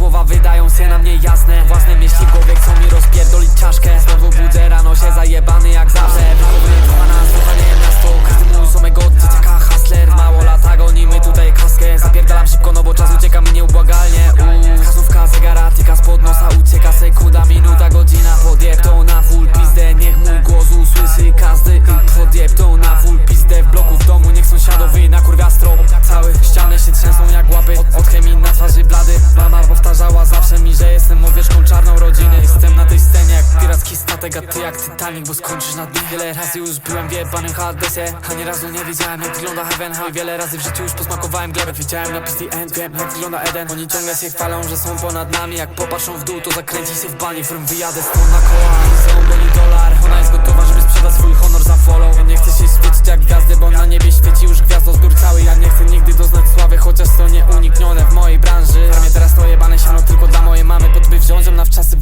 słowa wydają piracki statek A ty jak Titanic, bo skończysz na dnie. Wiele razy już byłem w jebanym Hadesie. A razu nie wiedziałem jak wygląda Heaven. High Wiele razy w życiu już posmakowałem glebę. Widziałem napis The End, wiem jak wygląda Eden. Oni ciągle się chwalą, że są ponad nami. Jak popatrzą w dół, to zakręci się w bani Którym wyjadę stąd na koła. Są goni dolar, ona jest gotowa, żeby sprzedać swój honor za follow. Ja nie chcę się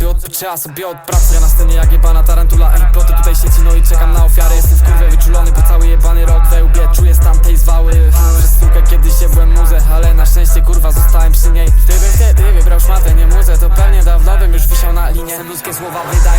by odpoczęła sobie od pracy. Na scenie jak jebana tarantula, ej ploty tutaj sieci No i czekam na ofiary, jestem w kurwie wyczulony Po cały jebany rok we łbie, czuję stan tej zwały. Przez sukę kiedyś się byłem muzę, ale na szczęście kurwa zostałem przy niej. Gdybym wtedy wybrał szmatę, nie muzę To pewnie dawno bym już wisiał na linie. Ludzkie słowa wydają